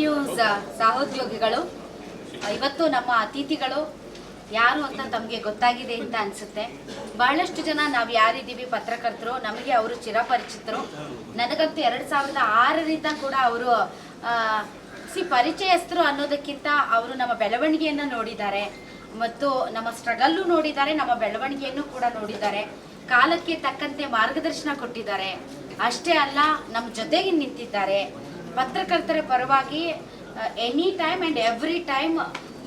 News ಸಹೋದ್ಯೋಗಿಗಳು. ಇವತ್ತು ನಮ್ಮ ಅತಿಥಿಗಳು ಯಾರು ಅಂತ ತಮಗೆ ಗೊತ್ತಾಗಿದೆ ಅಂತ ಅನ್ಸುತ್ತೆ. ಬಹಳಷ್ಟು ಜನ ನಾವು ಯಾರಿದ್ದೀವಿ ಪತ್ರಕರ್ತರು, ನಮಗೆ ಅವರು ಚಿರಪರಿಚಿತರು. ನನಗಂತೂ ಎರಡು ಸಾವಿರದ ಆರರಿಂದ ಕೂಡ ಅವರು ಸಿ ಪರಿಚಯಸ್ಥರು ಅನ್ನೋದಕ್ಕಿಂತ ಅವರು ನಮ್ಮ ಬೆಳವಣಿಗೆಯನ್ನು ನೋಡಿದ್ದಾರೆ. ಮತ್ತು ನಮ್ಮ ಸ್ಟ್ರಗಲ್ಲು ನೋಡಿದ್ದಾರೆ, ನಮ್ಮ ಬೆಳವಣಿಗೆಯನ್ನು ಕೂಡ ನೋಡಿದ್ದಾರೆ. ಕಾಲಕ್ಕೆ ತಕ್ಕಂತೆ ಮಾರ್ಗದರ್ಶನ ಕೊಟ್ಟಿದ್ದಾರೆ. ಅಷ್ಟೇ ಅಲ್ಲ ನಮ್ಮ ಜೊತೆಗೆ ನಿಂತಿದ್ದಾರೆ. ಪತ್ರಕರ್ತರ ಪರವಾಗಿ any time and every time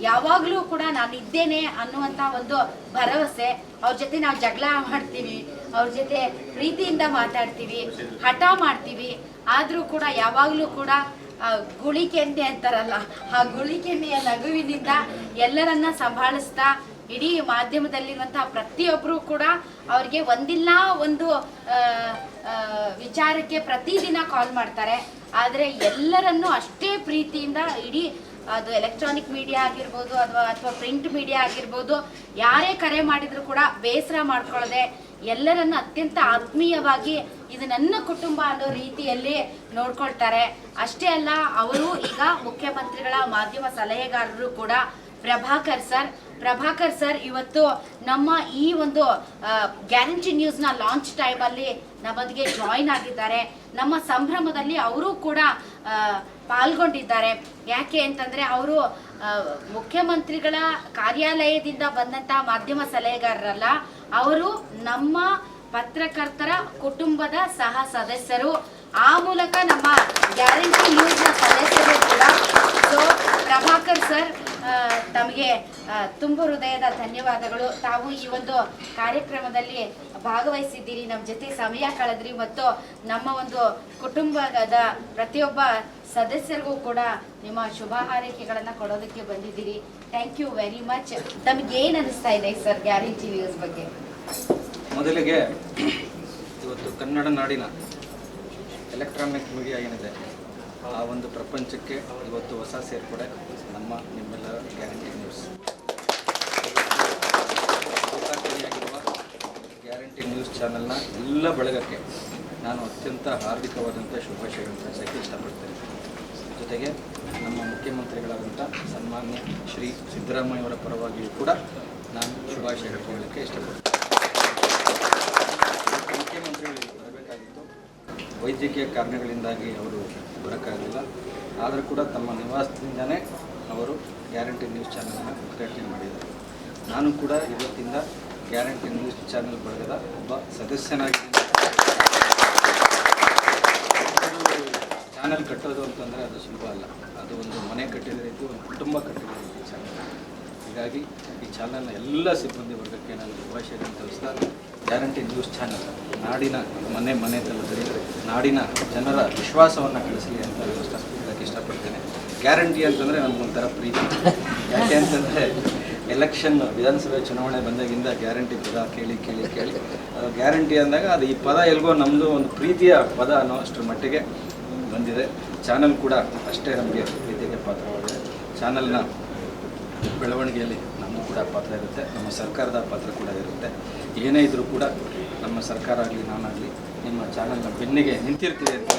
ಯಾವಾಗಲೂ ಕೂಡ ನಾನು ಇದ್ದೇನೆ ಅನ್ನುವಂಥ ಒಂದು ಭರವಸೆ. ಅವ್ರ ಜೊತೆ ನಾವು ಜಗಳ ಮಾಡ್ತೀವಿ, ಅವ್ರ ಜೊತೆ ಪ್ರೀತಿಯಿಂದ ಮಾತಾಡ್ತೀವಿ, ಹಠ ಮಾಡ್ತೀವಿ. ಆದರೂ ಕೂಡ ಯಾವಾಗಲೂ ಕೂಡ ಗುಳಿಕೆಂಡೆ ಅಂತಾರಲ್ಲ, ಆ ಗುಳಿಕೆಂಡೆಯ ನಗುವಿನಿಂದ ಎಲ್ಲರನ್ನ ಸಂಭಾಳಿಸ್ತಾ ಇಡೀ ಮಾಧ್ಯಮದಲ್ಲಿರುವಂತಹ ಪ್ರತಿಯೊಬ್ಬರು ಕೂಡ ಅವ್ರಿಗೆ ಒಂದಿಲ್ಲ ಒಂದು ವಿಚಾರಕ್ಕೆ ಪ್ರತಿದಿನ ಕಾಲ್ ಮಾಡ್ತಾರೆ. ಆದರೆ ಎಲ್ಲರನ್ನು ಅಷ್ಟೇ ಪ್ರೀತಿಯಿಂದ ಇಡೀ ಅದು ಎಲೆಕ್ಟ್ರಾನಿಕ್ ಮೀಡಿಯಾ ಆಗಿರ್ಬೋದು ಅಥವಾ ಅಥವಾ ಪ್ರಿಂಟ್ ಮೀಡಿಯಾ ಆಗಿರ್ಬೋದು, ಯಾರೇ ಕರೆ ಮಾಡಿದ್ರು ಕೂಡ ಬೇಸರ ಮಾಡ್ಕೊಳ್ಳದೆ ಎಲ್ಲರನ್ನು ಅತ್ಯಂತ ಆತ್ಮೀಯವಾಗಿ ಇದು ನನ್ನ ಕುಟುಂಬ ಅನ್ನೋ ರೀತಿಯಲ್ಲಿ ನೋಡ್ಕೊಳ್ತಾರೆ. ಅಷ್ಟೇ ಅಲ್ಲ, ಅವರು ಈಗ ಮುಖ್ಯಮಂತ್ರಿಗಳ ಮಾಧ್ಯಮ ಸಲಹೆಗಾರರು ಕೂಡ ಪ್ರಭಾಕರ್ ಸರ್ ಪ್ರಭಾಕರ್ ಸರ್, ಇವತ್ತು ನಮ್ಮ ಈ ಒಂದು ಗ್ಯಾರಂಟಿ ನ್ಯೂಸ್ನ ಲಾಂಚ್ ಟೈಮಲ್ಲಿ ನಮ್ಮೊಂದಿಗೆ ಜಾಯಿನ್ ಆಗಿದ್ದಾರೆ. ನಮ್ಮ ಸಂಭ್ರಮದಲ್ಲಿ ಅವರು ಕೂಡ ಪಾಲ್ಗೊಂಡಿದ್ದಾರೆ. ಯಾಕೆ ಅಂತಂದರೆ ಅವರು ಮುಖ್ಯಮಂತ್ರಿಗಳ ಕಾರ್ಯಾಲಯದಿಂದ ಬಂದಂಥ ಮಾಧ್ಯಮ ಸಲಹೆಗಾರರಲ್ಲ, ಅವರು ನಮ್ಮ ಪತ್ರಕರ್ತರ ಕುಟುಂಬದ ಸಹ ಸದಸ್ಯರು. ಆ ಮೂಲಕ ನಮ್ಮ ಗ್ಯಾರಂಟಿ ನ್ಯೂಸ್ನ ಸದಸ್ಯರು ಕೂಡ. ಸೊ ಪ್ರಭಾಕರ್ ಸರ್ ತಮಗೆ ತುಂಬ ಹೃದಯದ ಧನ್ಯವಾದಗಳು. ತಾವು ಈ ಒಂದು ಕಾರ್ಯಕ್ರಮದಲ್ಲಿ ಭಾಗವಹಿಸಿದ್ದೀರಿ. ನಮ್ಮ ಜೊತೆ ಸಮಯ ಕಳೆದ್ರಿ ಮತ್ತು ನಮ್ಮ ಒಂದು ಕುಟುಂಬದ ಪ್ರತಿಯೊಬ್ಬ ಸದಸ್ಯರಿಗೂ ಕೂಡ ನಿಮ್ಮ ಶುಭ ಹಾರೈಕೆಗಳನ್ನು ಕೊಡೋದಕ್ಕೆ ಬಂದಿದ್ದೀರಿ. ಥ್ಯಾಂಕ್ ಯು ವೆರಿ ಮಚ್ ತಮಗೆ ಏನು ಅನಿಸ್ತಾ ಇದೆ ಸರ್ ಗ್ಯಾರಂಟಿ ನ್ಯೂಸ್ ಬಗ್ಗೆ? ಮೊದಲಿಗೆ, ಇವತ್ತು ಕನ್ನಡ ನಾಡಿನ ಎಲೆಕ್ಟ್ರಾನಿಕ್ ಮೀಡಿಯಾ ಏನಿದೆ ಒಂದು ಪ್ರಪಂಚಕ್ಕೆ ಇವತ್ತು ಹೊಸ ಸೇರ್ಪಡೆ, ನಮ್ಮ ನಿಮ್ಮೆಲ್ಲರ ಗ್ಯಾರಂಟಿ ನ್ಯೂಸ್ ಆಗಿರುವ ಗ್ಯಾರಂಟಿ ನ್ಯೂಸ್ ಚಾನಲ್ನ ಎಲ್ಲ ಬಳಗಕ್ಕೆ ನಾನು ಅತ್ಯಂತ ಹಾರ್ದಿಕವಾದಂಥ ಶುಭಾಶಯಗಳನ್ನು ತಿಳಿಸೋಕ್ಕೆ ಇಷ್ಟಪಡ್ತೇನೆ. ಜೊತೆಗೆ ನಮ್ಮ ಮುಖ್ಯಮಂತ್ರಿಗಳಾದಂಥ ಸನ್ಮಾನ್ಯ ಶ್ರೀ ಸಿದ್ದರಾಮಯ್ಯವರ ಪರವಾಗಿಯೂ ಕೂಡ ನಾನು ಶುಭಾಶಯ ಹೇಳ್ಕೊಳ್ಳಲಿಕ್ಕೆ ಇಷ್ಟಪಡ್ತೇನೆ. ವೈದ್ಯಕೀಯ ಕಾರಣಗಳಿಂದಾಗಿ ಅವರು ಬರೋಕ್ಕಾಗಲಿಲ್ಲ ಆದರೂ ಕೂಡ ತಮ್ಮ ನಿವಾಸದಿಂದನೇ ಅವರು ಗ್ಯಾರಂಟಿ ನ್ಯೂಸ್ ಚಾನಲ್ನ ಉದ್ಘಾಟನೆ ಮಾಡಿದ್ದಾರೆ. ನಾನು ಕೂಡ ಇವತ್ತಿಂದ ಗ್ಯಾರಂಟಿ ನ್ಯೂಸ್ ಚಾನೆಲ್ ಬಳಗದ ಒಬ್ಬ ಸದಸ್ಯನಾಗಿ ಚಾನೆಲ್ ಕಟ್ಟೋದು ಅಂತಂದರೆ ಅದು ಸುಲಭ ಅಲ್ಲ. ಅದು ಒಂದು ಮನೆ ಕಟ್ಟಿದ ರೀತಿ ಒಂದು ಕುಟುಂಬ ಕಟ್ಟಿದ ರೀತಿ ಚಾನಲ್. ಹೀಗಾಗಿ ಈ ಚಾನಲ್ನ ಎಲ್ಲ ಸಿಬ್ಬಂದಿ ವರ್ಗಕ್ಕೆ ನಾನು ಶುಭಾಶಯಗಳನ್ನು ತಿಳಿಸ್ತಾ ಗ್ಯಾರಂಟಿ ನ್ಯೂಸ್ ಚಾನಲ್. ನಾಡಿನ ಮನೆ ಮನೆ ತಲುಪಲಿ ನಾಡಿನ ಜನರ ವಿಶ್ವಾಸವನ್ನು ಗಳಿಸಲಿ ಅಂತ ನಾನು ಇಷ್ಟಪಡ್ತೇನೆ. ಗ್ಯಾರಂಟಿ ಅಂತಂದರೆ ನಮಗೊಂಥರ ಪ್ರೀತಿ. ಯಾಕೆ ಅಂತಂದರೆ ಎಲೆಕ್ಷನ್, ವಿಧಾನಸಭೆ ಚುನಾವಣೆ ಬಂದಾಗಿಂದ ಗ್ಯಾರಂಟಿ ಪದ ಕೇಳಿ ಕೇಳಿ ಕೇಳಿ. ಗ್ಯಾರಂಟಿ ಅಂದಾಗ ಅದು ಈ ಪದ ಎಲ್ಗೋ ನಮ್ಮದು ಒಂದು ಪ್ರೀತಿಯ ಪದ ಅನ್ನೋ ಅಷ್ಟರ ಮಟ್ಟಿಗೆ ಬಂದಿದೆ. ಚಾನಲ್ ಕೂಡ ಅಷ್ಟೇ ನಮಗೆ ಪ್ರೀತಿಗೆ ಪಾತ್ರವಾಗಿದೆ. ಚಾನಲ್ನ ಬೆಳವಣಿಗೆಯಲ್ಲಿ ಕೂಡ ಪಾತ್ರ ಇರುತ್ತೆ, ನಮ್ಮ ಸರ್ಕಾರದ ಪಾತ್ರ ಕೂಡ ಇರುತ್ತೆ. ಏನೇ ಇದ್ರೂ ಕೂಡ ನಮ್ಮ ಸರ್ಕಾರ ಆಗಲಿ, ನಾನಾಗಲಿ ನಿಮ್ಮ ಚಾನಲ್ನ ಬೆನ್ನಿಗೆ ನಿಂತಿರ್ತೀವಿ ಅಂತ